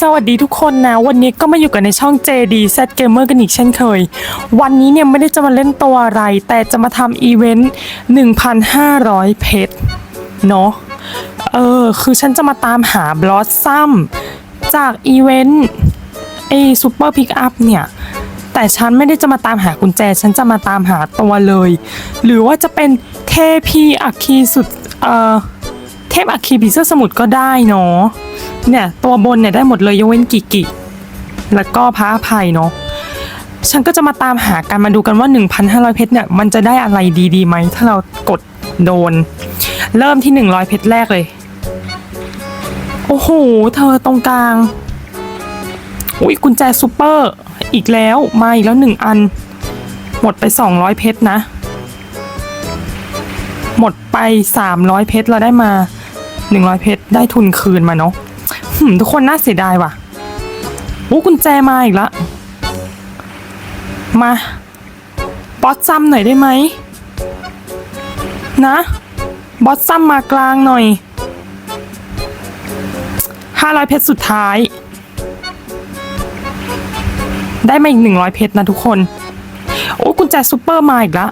สวัสดีทุกคนนะ วันนี้ก็มาอยู่กันในช่อง JD Z Gamer กันอีกเช่นเคย วันนี้เนี่ยไม่ได้จะมาเล่นตัวอะไร แต่จะมาทำอีเวนต์ 1,500 เพชรเนาะเออ คือฉันจะมาตามหาบลอสซัมจากอีเวนต์ไอซูเปอร์พิกอัพเนี่ย แต่ฉันไม่ได้จะมาตามหากุญแจ ฉันจะมาตามหาตัวเลย หรือว่าจะเป็นเทพีอัคคีสุด เออเทพอัคคีผีเสื้อสมุทรก็ได้เนาะ เนี่ย ตัวบนเนี่ยได้หมดเลยยกเว้นกิกิ แล้วก็พระอภัยเนาะฉันก็จะมาตามหากันมาดูกันว่า 1,500 เพชรเนี่ยมันจะได้อะไรดีๆไหมถ้าเรากดโดน เริ่มที่ 100 เพชรแรกเลย โอ้โห เธอตรงกลางอุ้ยกุญแจซูเปอร์ อีกแล้วมาอีกแล้วหนึ่งอัน หมดไป 200 เพชรนะ หมดไป 300 เพชรเราได้มา 100 เพชรได้ทุนคืนมาเนาะ หึมทุกคนน่าเสียดายว่ะโอ้กุญแจมาอีกละมาบอสซัมหน่อยได้ไหมนะบอสซัมมากลางหน่อย500เพชรสุดท้าย ได้มาอีก100เพชรนะทุกคน โอ้กุญแจซูเปอร์มาอีกละ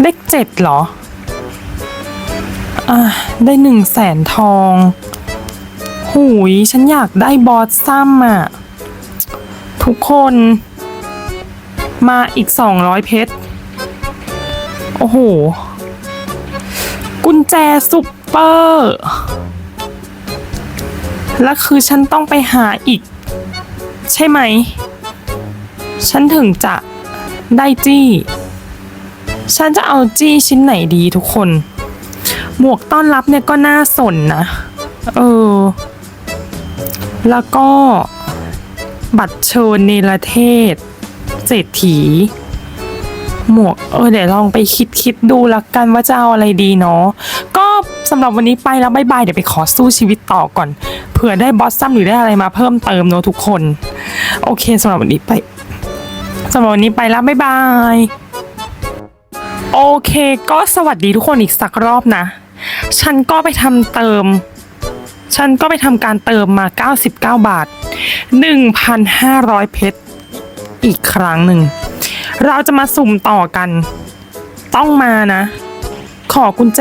เลขเจ็ดเหรอ อ่าได้หนึ่งแสนทอง หูย ฉันอยากได้บอสซัมอะ ทุกคนมาอีกสองร้อยเพชร โอ้โห กุญแจซุปเปอร์ แล้วคือฉันต้องไปหาอีก ใช่ไหม ฉันถึงจะได้จี้ ฉันจะเอาจี้ชิ้นไหนดีทุกคน หมวกต้อนรับเนี่ยก็น่าสนนะ เออ แล้วก็บัตรเชิญเนรเทศ เศรษฐี หมวก เออ เดี๋ยวลองไปคิดคิดดูละกันว่าจะเอาอะไรดีเนาะ ก็สำหรับวันนี้ไปแล้วบายบายเดี๋ยวไปขอสู้ชีวิตต่อก่อน เผื่อได้บอสซัมหรือได้อะไรมาเพิ่มเติมเนาะทุกคน โอเคสำหรับวันนี้ไปสำหรับวันนี้ไปแล้วบายบายโอเค ก็สวัสดีทุกคนอีกสักรอบนะ ฉันก็ไปทำเติม ฉันก็ไปทำการเติมมา 99 บาท 1,500 เพชร อีกครั้งหนึ่ง เราจะมาสุ่มต่อกัน ต้องมานะ ขอกุญแจ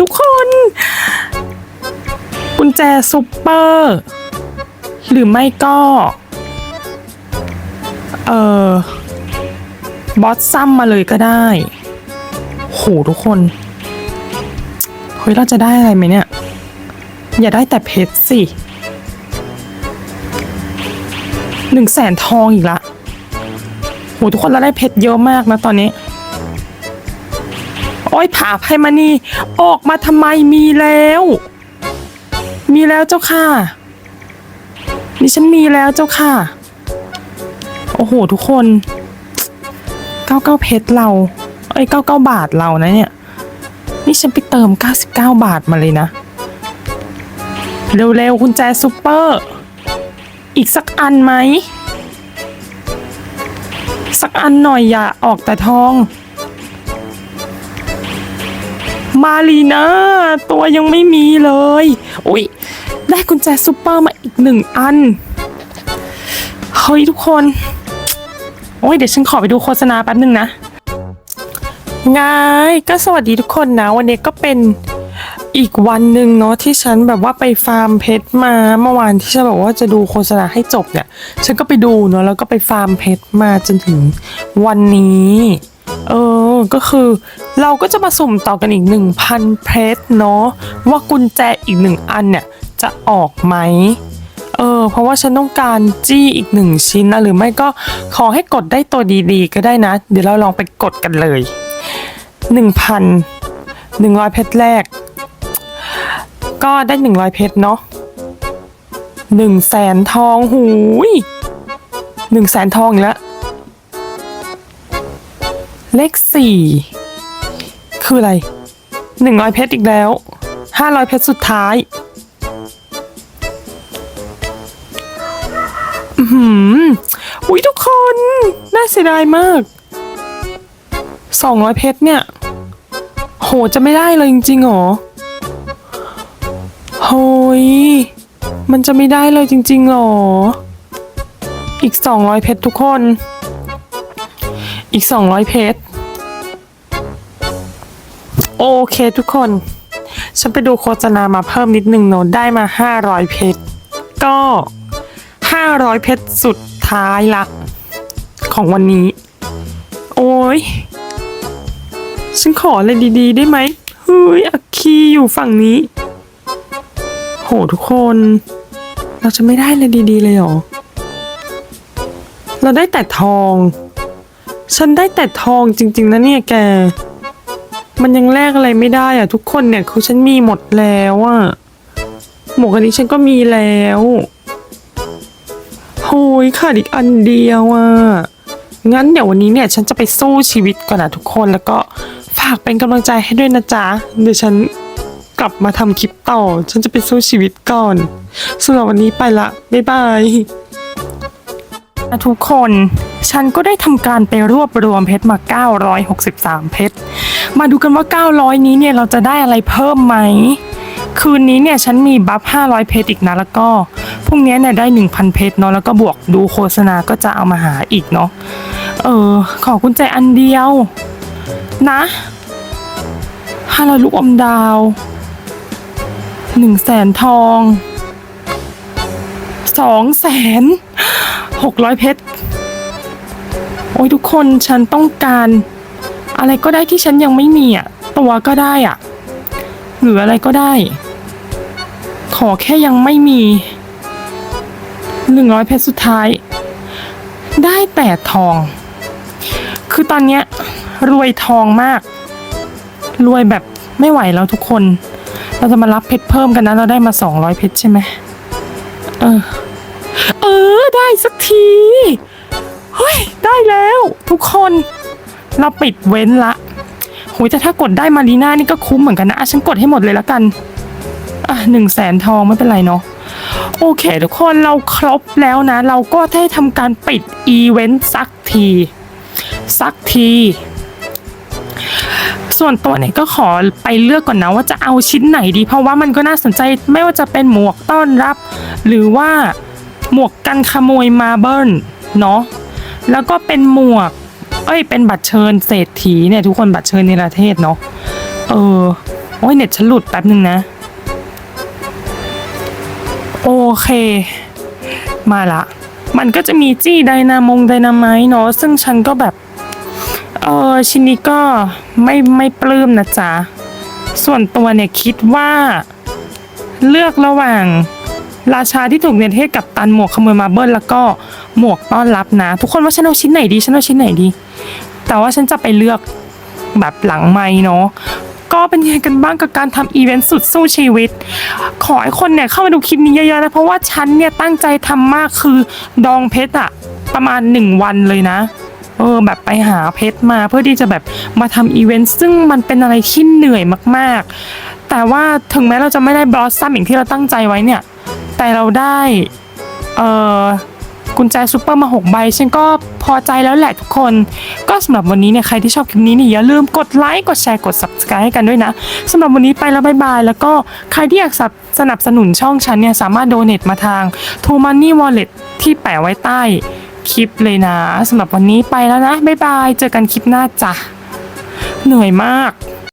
ทุกคน กุญแจซุปเปอร์ หรือไม่ก็ เออบอสซัมมาเลยก็ได้ โหทุกคน เฮ้ยเราจะได้อะไรไหมเนี่ย อย่าได้แต่เพชรสิหนึ่งแสนทองอีกละโหทุกคนเราได้เพชรเยอะมากนะตอนนี้ โอ้ยผ่าไพมานี่ ออกมาทำไมมีแล้ว มีแล้วเจ้าค่ะดิฉันมีแล้วเจ้าค่ะ โอ้โห ทุกคน เก้าเก้าเพชรเรา เอ้ยเก้าเก้าบาทเรานะเนี่ย นี่ฉันไปเติม 99 บาทมาเลยนะ เร็วๆคุณแจซูเปอร์ อีกสักอันไหม สักอันหน่อยอย่าออกแต่ทอง มาลีนะตัวยังไม่มีเลย อุ๊ยได้กุญแจซูเปอร์มาอีกหนึ่งอัน เฮ้ยทุกคน โอ้ยเดี๋ยวฉันขอไปดูโฆษณาแป๊บนึงนะ ไงก็สวัสดีทุกคนนะ วันนี้ก็เป็นอีกวันหนึ่งเนาะที่ฉันแบบว่าไปฟาร์มเพชรมาเมื่อวานที่ฉันบอกว่าจะดูโฆษณาให้จบเนี่ย ฉันก็ไปดูเนาะแล้วก็ไปฟาร์มเพชรมาจนถึงวันนี้เออก็คือเราก็จะมาสุ่มต่อกันอีกหนึ่งพันเพชรเนาะว่ากุญแจอีกหนึ่งอันเนี่ยจะออกไหมเออเพราะว่าฉันต้องการจี้อีกหนึ่งชิ้นนะหรือไม่ก็ขอให้กดได้ตัวดีๆ ก็ได้นะ เดี๋ยวเราลองไปกดกันเลย หนึ่งพันหนึ่งร้อยเพชรแรก ก็ได้หนึ่งร้อยเพชรเนาะหนึ่งแสนทองหูยหนึ่งแสนทองอีกแล้ว เลขสี่คืออะไรหนึ่งร้อยเพชรอีกแล้วห้าร้อยเพชรสุดท้ายอื้มอุ้ยทุกคน น่าเสียดายมาก สองร้อยเพชรเนี่ย โหจะไม่ได้เลยจริงๆหรอ โหย มันจะไม่ได้เลยจริงๆหรอ อีก200เพชรทุกคน อีก200เพชร โอเคทุกคน ฉันไปดูโฆษณามาเพิ่มนิดนึงเนอะได้มา500เพชร ก็500เพชรสุดท้ายละ ของวันนี้ โอ้ย ฉันขออะไรดีๆ ได้ไหมเฮ้ยอัคคีอยู่ฝั่งนี้ โหทุกคน เราจะไม่ได้เลยดีๆ เลยเหรอ เราได้แต่ทอง ฉันได้แต่ทองจริง ๆ นะเนี่ยแก มันยังแลกอะไรไม่ได้อะทุกคนเนี่ยคือฉันมีหมดแล้วอะหมวกอันนี้ฉันก็มีแล้วโหยขาดอีกอันเดียวอะงั้นเดี๋ยววันนี้เนี่ยฉันจะไปสู้ชีวิตก่อนนะทุกคนแล้วก็ากเป็นกำลังใจให้ด้วยนะจ๊ะ เดี๋ยวฉันกลับมาทำคลิปต่อ ฉันจะไปสู้ชีวิตก่อนสำหรับวันนี้ไปละ บ๊ายบายทุกคน ฉันก็ได้ทำการไปรวบรวมเพชรมา 963 เพชร มาดูกันว่า 900 นี้เนี่ยเราจะได้อะไรเพิ่มไหม คืนนี้เนี่ยฉันมีบัฟ 500 เพชรอีกนะแล้วก็พรุ่งนี้เนี่ยได้ 1,000 เพชรเนาะแล้วก็บวกดูโฆษณาก็จะเอามาหาอีกเนาะ เออ ขอกุญแจอันเดียว นะ 500 ลูกอมดาว 1 แสนทอง 2 แสน 600 เพชร โอ้ยทุกคนฉันต้องการ อะไรก็ได้ที่ฉันยังไม่มีอะ ตัวก็ได้อะ หรืออะไรก็ได้ ขอแค่ยังไม่มีหนึ่งร้อยเพชรสุดท้าย ได้แต่ทอง คือตอนเนี้ยรวยทองมากรวยแบบ ไม่ไหวแล้วทุกคน เราจะมารับเพชรเพิ่มกันนะ เราได้มาสองร้อยเพชรใช่ไหมเออ เออ ได้สักที เฮ้ย ได้แล้วทุกคน เราปิดเว้นละโหยแต่ถ้ากดได้มารีน่านี่ก็คุ้มเหมือนกันนะอะฉันกดให้หมดเลยละกัน อะหนึ่งแสนทองไม่เป็นไรเนาะโอเค ทุกคนเราครบแล้วนะ เราก็ได้ทำการปิดอีเวนต์สักที สักที ส่วนตัวเนี่ยก็ขอไปเลือกก่อนนะว่าจะเอาชิ้นไหนดี เพราะว่ามันก็น่าสนใจไม่ว่าจะเป็นหมวกต้อนรับ หรือว่าหมวกกันขโมยมาเบิลเนาะแล้วก็เป็นหมวก เอ้ย เป็นบัตรเชิญเศรษฐีเนี่ยทุกคนบัตรเชิญในประเทศเนาะเออโอ้ยเน็ตฉันหลุดแป๊บนึงนะ โอเค มาละ มันก็จะมีจี้ไดนามงไดนาไมต์เนาะซึ่งฉันก็แบบ เออชิ้นนี้ก็ไม่ไม่ปลื้มนะจ๊ะ ส่วนตัวเนี่ยคิดว่า เลือกระหว่าง ราชาที่ถูกเนรเทศกับตันหมวกขโมยมาเบิลแล้วก็หมวกต้อนรับนะ ทุกคนว่าฉันเอาชิ้นไหนดีฉันเอาชิ้นไหนดี แต่ว่าฉันจะไปเลือกแบบหลังไม่เนาะก็เป็นยังไงกันบ้างกับการทำอีเวนต์สุดสู้ชีวิต ขอให้คนเนี่ยเข้ามาดูคลิปนี้เยอะๆนะ เพราะว่าฉันเนี่ยตั้งใจทำมากคือดองเพชรอะประมาณหนึ่งวันเลยนะ เออแบบไปหาเพชรมาเพื่อที่จะแบบมาทำอีเวนต์ซึ่งมันเป็นอะไรที่เหนื่อยมากๆ แต่ว่าถึงแม้เราจะไม่ได้บลอสซัมอย่างที่เราตั้งใจไว้เนี่ย แต่เราได้เออกุญแจซูเปอร์มา 6 ใบ ฉันก็พอใจแล้วแหละทุกคน ก็สำหรับวันนี้เนี่ย ใครที่ชอบคลิปนี้เนี่ย อย่าลืมกดไลค์ กดแชร์ กด subscribe ให้กันด้วยนะ สำหรับวันนี้ไปแล้วบายบาย แล้วก็ใครที่อยากสนับสนุนช่องฉันเนี่ย สามารถโดเน a มาทาง t o Money Wallet ที่แปะไว้ใต้ คลิปเลยนะสำหรับวันนี้ไปแล้วนะ บ๊ายบาย เจอกันคลิปหน้าจ้ะ เหนื่อยมาก